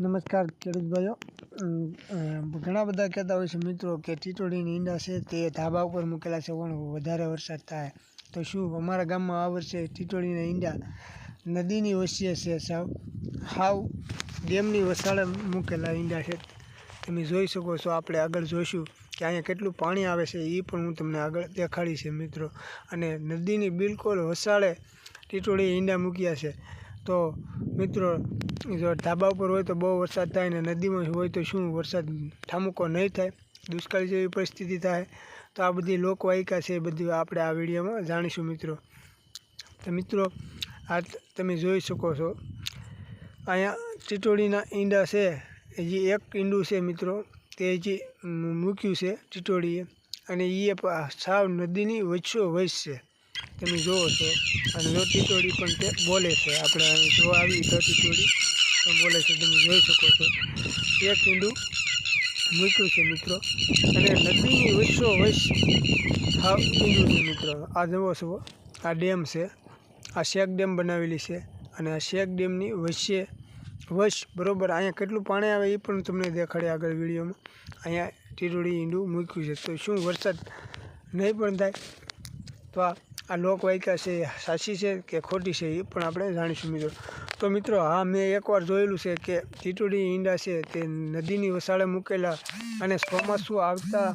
નમસ્કાર, ખેડૂત ભાઈઓ. ઘણા બધા કહેતા હોય છે મિત્રો કે ટીટોડીની ઈંડા છે તે ધાબા ઉપર મૂકેલા છે, પણ વધારે વરસાદ થાય. તો શું અમારા ગામમાં આ વર્ષે ટીટોડીના ઈંડા નદીની વસીએ છે, સાવ, હાવ ડેમની વસાળે મૂકેલા ઈંડા છે. તમે જોઈ શકો છો, આપણે આગળ જોઈશું કે અહીંયા કેટલું પાણી આવે છે એ પણ હું તમને આગળ દેખાડી છે મિત્રો. અને નદીની બિલકુલ વસાળે ટીટોડી ઈંડા મૂક્યા છે. તો મિત્રો, જો ધાબા ઉપર હોય તો બહુ વરસાદ થાય ને નદીમાં હોય તો શું વરસાદ ઠામુકો નહીં થાય, દુષ્કાળ જેવી પરિસ્થિતિ થાય, તો આ બધી લોકવાયિકા છે એ બધી આપણે આ વિડીયોમાં જાણીશું મિત્રો. તો મિત્રો, આ તમે જોઈ શકો છો, અહીંયા ચિટોડીના ઈંડા છે હજી એક ઈંડું છે મિત્રો, તે હજી મૂક્યું છે ટીટોડીએ અને એ સાવ નદીની વચ્ચો વચ છે. તમે જુઓ છો અને લોટી ટીટોડી પણ તે બોલે છે. આપણે જો આવી લોટી ટીટોડી પણ બોલે છે. તમે જોઈ શકો છો. એક ઈંડું મૂક્યું છે મિત્રો. અને નદીની વચ્ચો વચ હા ઈંડું છે મિત્રો. આ જુઓ છો. આ ડેમ છે. આ શેક ડેમ બનાવેલી છે. અને આ શેક ડેમની વચ્ચે વશ બરોબર અહીંયા કેટલું પાણી આવે એ પણ તમને દેખાડે આગળ વિડીયોમાં. અહીંયા ટીટોડી ઈંડું મૂક્યું છે. તો શું વરસાદ નહીં પણ થાય તો આ આ લોકવાયકા છે એ સાચી છે કે ખોટી છે, એ પણ આપણે જાણીશું મિત્રો. તો મિત્રો હા મેં એકવાર જોયેલું છે કે ટીટોડી ઈંડા છે તે નદીની વસાળે મૂકેલા અને ચોમાસું આવતા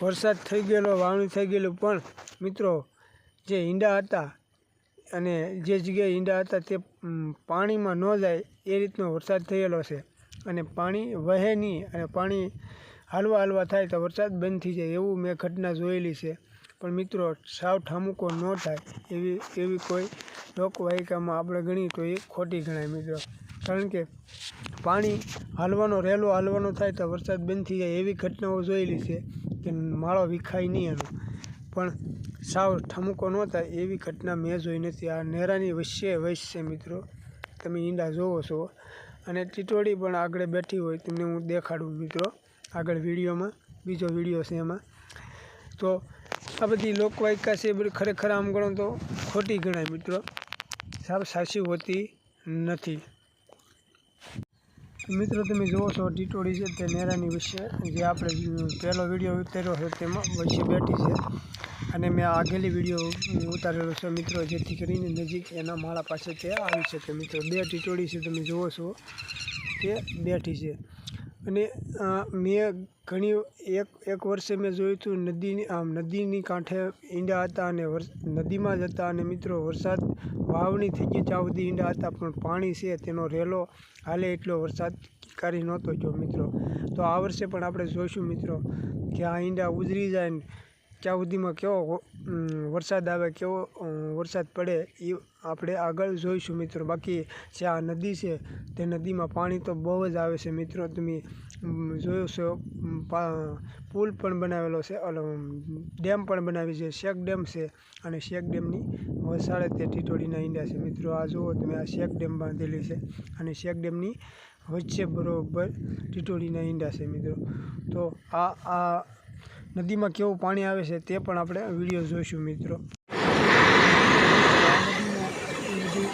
વરસાદ થઈ ગયેલો, વાવણી થઈ ગયેલું, પણ મિત્રો, જે ઈંડા હતા અને જે જગ્યાએ ઈંડા હતા તે પાણીમાં ન જાય એ રીતનો વરસાદ થયેલો છે. અને પાણી વહે નહીં અને પાણી હાલવા હાલવા થાય તો વરસાદ બંધ થઈ જાય એવું મેં ઘટના જોયેલી છે. પણ મિત્રો, સાવ ઠામુકો ન થાય એવી એવી કોઈ લોકવાયિકામાં આપણે ગણીએ તો એ ખોટી ગણાય મિત્રો. કારણ કે પાણી હાલવાનો રહેલો હાલવાનો થાય તો વરસાદ બંધ થઈ જાય એવી ઘટનાઓ જોયેલી છે કે માળો વિખાય નહીં એનો. પણ સાવ ઠમકો ન થાય એવી ઘટના મેં જોઈ નથી. આ નેરાની વચ્ચે વચ છે મિત્રો. તમે ઈંડા જોવો છો. અને ટીટોડી પણ આગળ બેઠી હોય તમને હું દેખાડું મિત્રો. આગળ વિડીયોમાં, બીજો વીડિયો છે એમાં. તો આ બધી લોકવાયકા છે એ ખરેખર આમ ગણો તો ખોટી ગણાય મિત્રો. સાવ સાચી હોતી નથી. મિત્રો તમે જુઓ છો ટીટોડી છે તે નેરાની વિશે. જે આપણે પહેલો વીડિયો ઉતાર્યો છે તેમાં વચ્ચે બેઠી છે. અને મેં આગેલી વીડિયો ઉતારેલો છે મિત્રો, જેથી કરીને નજીક એના માળા પાસે તે આવી શકે. મિત્રો, બે ટીટોળી છે તમે જુઓ છો. તે બેઠી છે. અને મેં ઘણી એક એક વર્ષે મેં જોયું હતું નદીની આમ નદીની કાંઠે ઈંડા હતા અને નદીમાં જ હતા અને મિત્રો વરસાદ વાવણી થઈ ગઈ ત્યાં સુધી ઈંડા હતા, પણ પાણી છે તેનો રેલો હાલે એટલો વરસાદ કરી નહોતો જો મિત્રો. તો આ વર્ષે પણ આપણે જોઈશું મિત્રો કે આ ઈંડા ઉજરી જાય ને ત્યાં સુધીમાં કેવો વરસાદ આવે, કેવો વરસાદ પડે એ આપણે આગળ જોઈશું મિત્રો. બાકી જે આ નદી છે, તે નદીમાં પાણી તો બહુ જ આવે છે મિત્રો. તમે જોયો છો પુલ પણ બનાવેલો છે ડેમ પણ બનાવી છે. શેક ડેમ છે અને શેક ડેમની વસાડે તે ટીટોડીના ઈંડા છે. મિત્રો, આ જુઓ તમે, આ શેક ડેમ બાંધેલી છે અને શેક ડેમની વચ્ચે બરોબર ટીટોડીના ઈંડા છે મિત્રો. તો આ આ નદીમાં કેવું પાણી આવે છે તે પણ આપણે વીડિયો જોઈશું મિત્રો.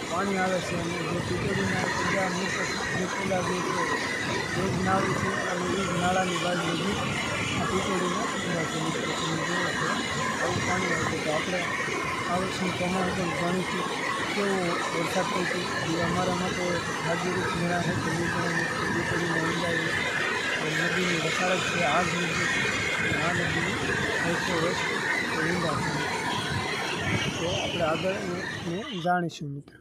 પાણી આવે છે અને જે ઈંડા મુખ જે પેલા જે છે, એ છે અને એ નાળાની બાજુ આ ઈંડા છે આવું પાણી આવે તો આપણે આ વર્ષનું પ્રમાણ પણ જાણીશું, કેવો વરસાદ એ અમારા માટે ભાગ્યરૂપ મેળા છે તો મિત્રો ઈંડા એ નદીની વસારત છે આ જ નદી આ નદીની વર્ષ છે તો આપણે આગળ જાણીશું મિત્રો.